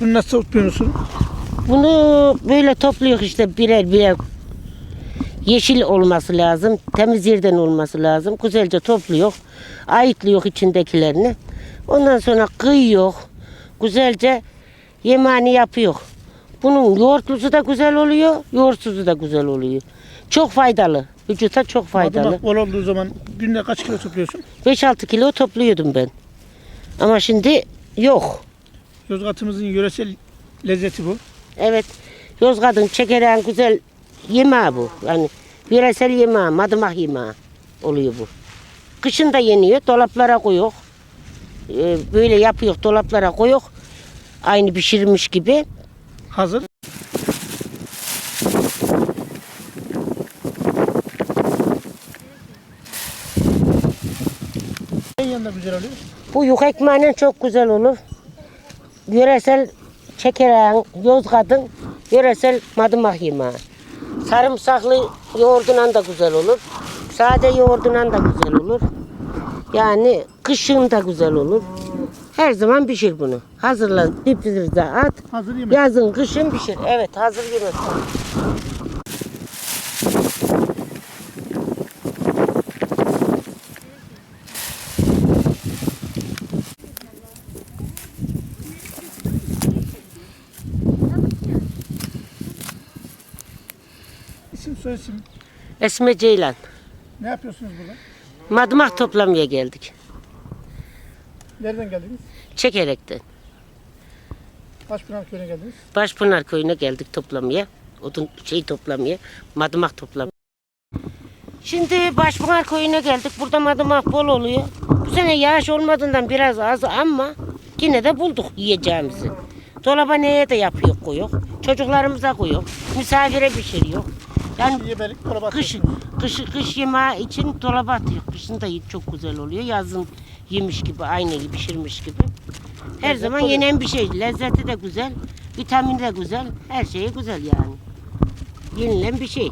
Bunu nasıl topluyorsun? Bunu böyle topluyor işte birer birer. Yeşil olması lazım, temiz yerden olması lazım. Güzelce topluyor, ayıtlıyor içindekilerini. Ondan sonra kıyıyor, güzelce yemeğini yapıyor. Bunun yoğurtlusu da güzel oluyor, yoğurtsuzu da güzel oluyor. Çok faydalı, vücuta çok faydalı. Madımak bol olduğu zaman günde kaç kilo topluyorsun? 5-6 kilo topluyordum ben. Ama şimdi yok. Yozgat'ımızın yöresel lezzeti bu. Evet. Yozgat'ın çekereğin güzel yemeği bu. Yani yöresel yemeği, madımak yemeği oluyor bu. Kışın da yeniyor, dolaplara koyuyor. Ee, böyle yapıyor, dolaplara koyuyor. Aynı pişirmiş gibi. Hazır. En yanında güzel oluyor. Bu yük ekmeğinin çok güzel olur. Yöresel çekereğin, Yozgat'ın yöresel madımak yemeği. Sarımsaklı yoğurdundan da güzel olur. Sade yoğurdundan da güzel olur. Yani kışın da güzel olur. Her zaman pişir bunu. Hazırla, dipfrizde at. Hazır yemek. Yazın, kışın pişir. Evet, hazır yemek. İsim soy isim. Esme Ceylan. Ne yapıyorsunuz burada? Madımak toplamaya geldik. Nereden geldiniz? Çekerekten. Başpınar köyüne geldiniz. Başpınar köyüne geldik toplamaya. Odun şey toplamaya, madımak toplamaya. Şimdi Başpınar köyüne geldik. Burada madımak bol oluyor. Bu sene yağış olmadığından biraz az ama yine de bulduk yiyeceğimizi. Dolaba neye de yapıyor koyuyor. Çocuklarımıza koyuyor. Misafire pişiriyor. Yani yemelik dolaba kış, kış, kış yemeği için dolaba atıyor. Kışın da çok güzel oluyor. Yazın yemiş gibi, aynı gibi pişirmiş gibi. Her Lezzet zaman oluyor. yenen bir şey. Lezzeti de güzel, vitamini de güzel, her şeyi güzel yani. Yenilen bir şey.